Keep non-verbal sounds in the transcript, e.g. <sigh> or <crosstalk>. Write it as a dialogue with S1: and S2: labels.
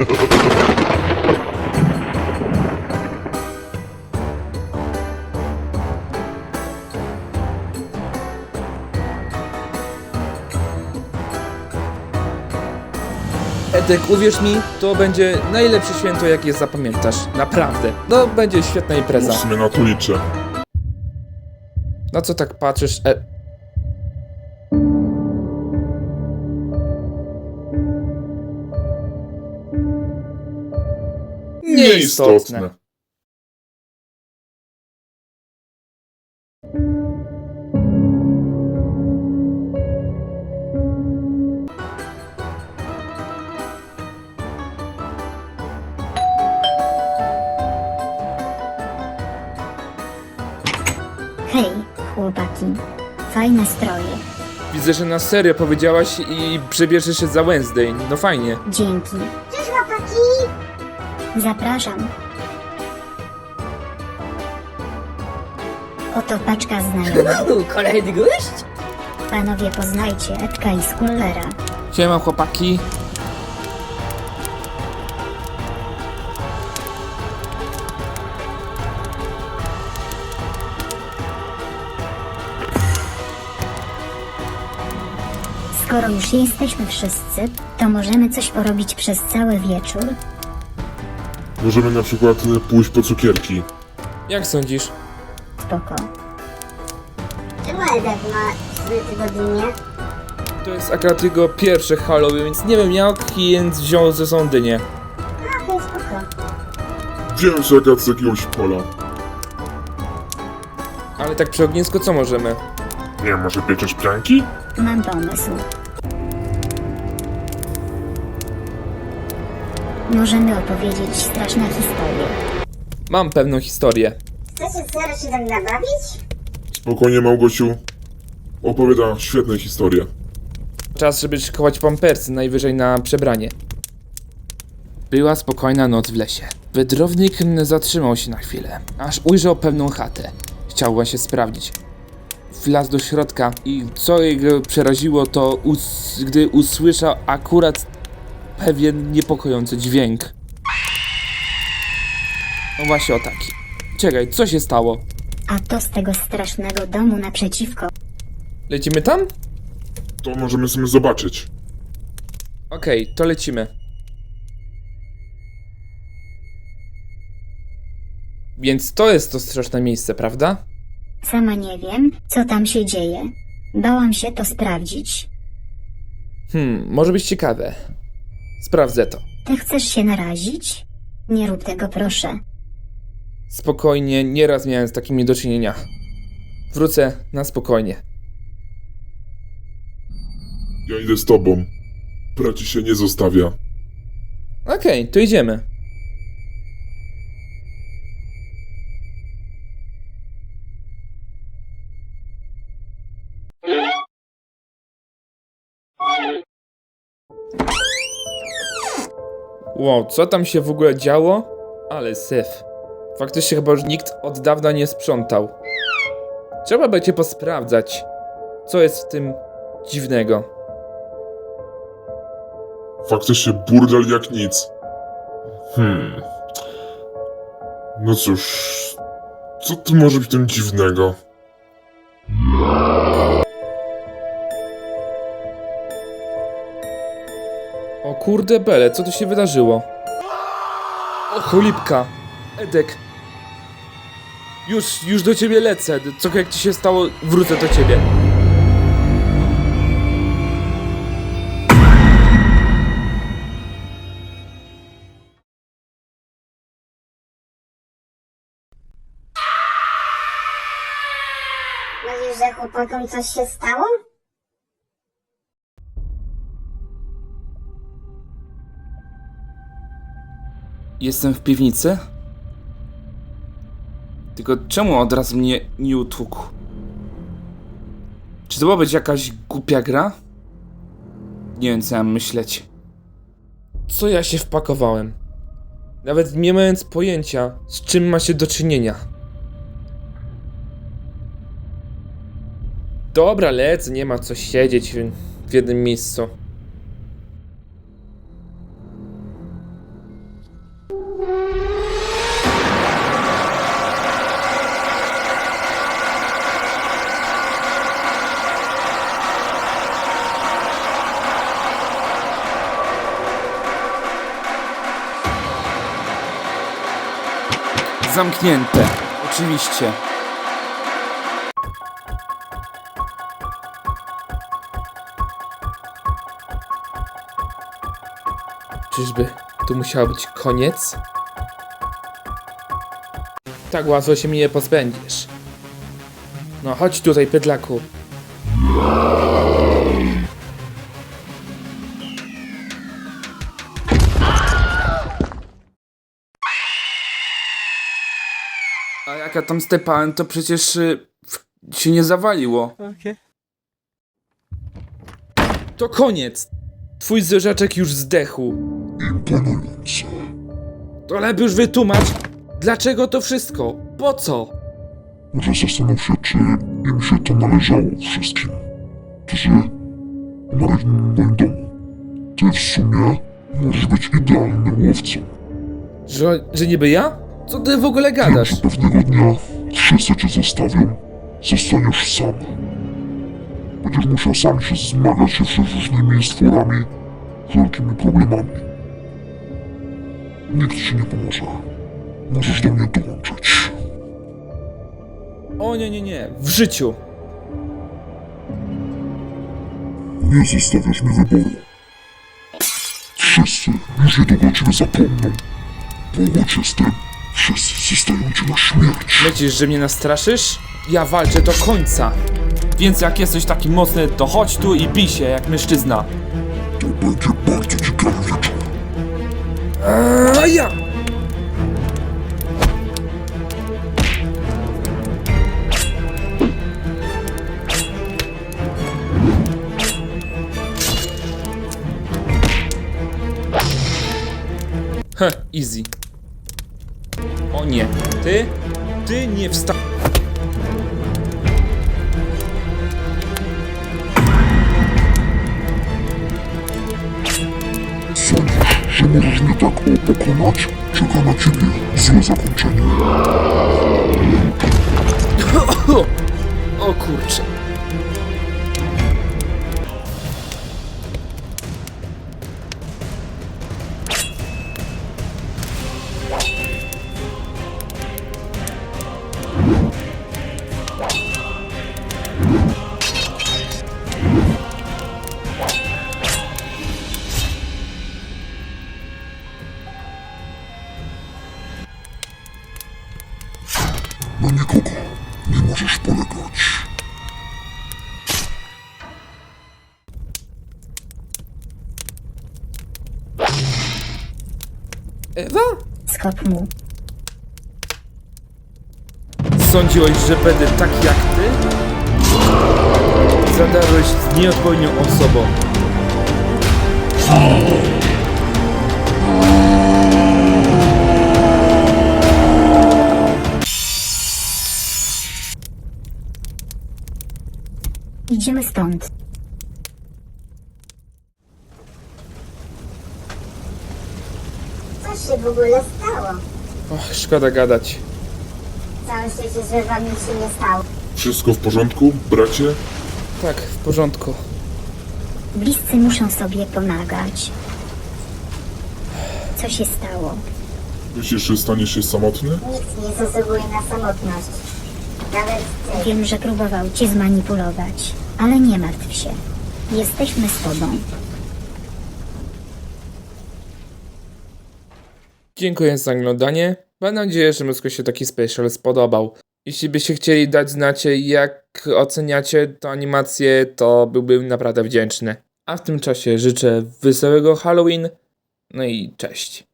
S1: Edek, uwierz mi, to będzie najlepsze święto, jakie zapamiętasz. Naprawdę. No, będzie świetna impreza.
S2: W sumie na to liczę.
S1: Na co tak patrzysz? E... Nieistotne.
S3: Hej, chłopaki. Fajne stroje.
S1: Widzę, że na serio powiedziałaś i przebierzesz się za Wednesday. No fajnie.
S3: Dzięki.
S4: Cześć chłopaki!
S3: Zapraszam. Oto paczka znajomych. <laughs>
S4: Kolejny gość?
S3: Panowie poznajcie Edka i Skullera.
S1: Siema chłopaki.
S3: Skoro już jesteśmy wszyscy, to możemy coś porobić przez cały wieczór.
S2: Możemy na przykład e, pójść po cukierki.
S1: Jak sądzisz?
S3: Spoko.
S4: Czemu Edek ma 3 tygodnie?
S1: To jest akurat jego pierwsze Halloween, więc nie wiem jak, więc wziął ze sobą dynię.
S4: A, to jest spoko.
S2: Wziąłem się akurat z jakiegoś pola.
S1: Ale tak przy ognisku co możemy?
S2: Nie może pieczesz pianki?
S3: Mam pomysł. Możemy opowiedzieć straszne historie.
S1: Mam pewną historię.
S4: Chcecie serio się tak nabawić?
S2: Spokojnie, Małgosiu. Opowiada świetne historie.
S1: Czas, żeby szykować pampersy, najwyżej na przebranie. Była spokojna noc w lesie. Wędrownik zatrzymał się na chwilę, aż ujrzał pewną chatę. Chciał się sprawdzić. Wlazł do środka i co jego przeraziło to, us gdy usłyszał akurat pewien niepokojący dźwięk. No właśnie o taki. Czekaj, co się stało?
S3: A to z tego strasznego domu naprzeciwko.
S1: Lecimy tam?
S2: To możemy sobie zobaczyć.
S1: Okej, to lecimy. Więc to jest to straszne miejsce, prawda?
S3: Sama nie wiem, co tam się dzieje. Bałam się to sprawdzić.
S1: Hmm, może być ciekawe. Sprawdzę to.
S3: Ty chcesz się narazić? Nie rób tego, proszę.
S1: Spokojnie, nieraz miałem z takimi do czynienia. Wrócę na spokojnie.
S2: Ja idę z tobą. Braci się nie zostawia.
S1: Okej, to idziemy. Wow, co tam się w ogóle działo? Ale syf. Faktycznie chyba już nikt od dawna nie sprzątał. Trzeba będzie posprawdzać, co jest w tym dziwnego.
S2: Faktycznie burdel jak nic. Hmm. No cóż. Co tu może być tym dziwnego?
S1: Kurde bele, co tu się wydarzyło? O! Edek! Już, już do ciebie lecę. Co jak ci się stało, wrócę do ciebie.
S4: Myślisz, że chłopakom coś się stało?
S1: Jestem w piwnicy? Tylko czemu od razu mnie nie utłukł? Czy to ma być jakaś głupia gra? Nie wiem co mam myśleć. Co ja się wpakowałem? Nawet nie mając pojęcia, z czym ma się do czynienia. Dobra, lecę, nie ma co siedzieć w jednym miejscu. Zamknięte, oczywiście. Czyżby tu musiał być koniec? Tak łatwo się mnie nie pozbędziesz. No chodź tutaj, pydlaku. A jak ja tam stepałem, to przecież y, w- się nie zawaliło. To koniec! Twój zwierzaczek już zdechł.
S2: Imponujące.
S1: To lepiej już wytłumacz, dlaczego to wszystko? Po co?
S2: Może zastanów się, czy im się to należało wszystkim. Którzy umarli w moim domu. Ty w sumie możesz być idealnym łowcą.
S1: Że, że niby ja? Co ty w ogóle gadasz?
S2: Pewnego dnia wszyscy cię zostawią. Zostaniesz sam. Będziesz musiał sam się zmagać się z różnymi stworami, wielkimi problemami. Nikt ci nie pomoże. Możesz do mnie dołączyć.
S1: O nie, nie, nie, w życiu.
S2: Nie zostawiasz mi wyboru. Wszyscy już niedługo ciebie zapomną. Pogódź się z tym. Wszyscy zostają ci na śmierć.
S1: Myślisz, że mnie nastraszysz? Ja walczę do końca. Więc jak jesteś taki mocny, to chodź tu i bij się jak mężczyzna.
S2: To będzie bardzo.
S1: A! Heh, easy. O nie, ty? Ty nie wsta...
S2: Że możesz mnie tak pokonać? Czeka na ciebie złe zakończenie.
S1: O kurczę.
S2: Na nikogo nie możesz polegać.
S1: Ewa?
S3: Skop mu.
S1: Sądziłeś, że będę tak jak ty? Zadarłeś z nieodpowiednią osobą.
S3: Idziemy stąd.
S4: Co się w ogóle stało?
S1: Och, szkoda gadać.
S4: Całe szczęście, że wam nic się nie stało.
S2: Wszystko w porządku, bracie?
S1: Tak, w porządku.
S3: Bliscy muszą sobie pomagać. Co się stało?
S2: Myślisz, że staniesz się samotny?
S4: Nikt nie zasługuje na samotność.
S3: Wiem, że próbował cię zmanipulować, ale nie martw się. Jesteśmy z tobą.
S1: Dziękuję za oglądanie. Mam nadzieję, że Mysko się taki special spodobał. Jeśli byście chcieli dać znać, jak oceniacie tę animację, to byłbym naprawdę wdzięczny. A w tym czasie życzę wesołego Halloween. No i cześć.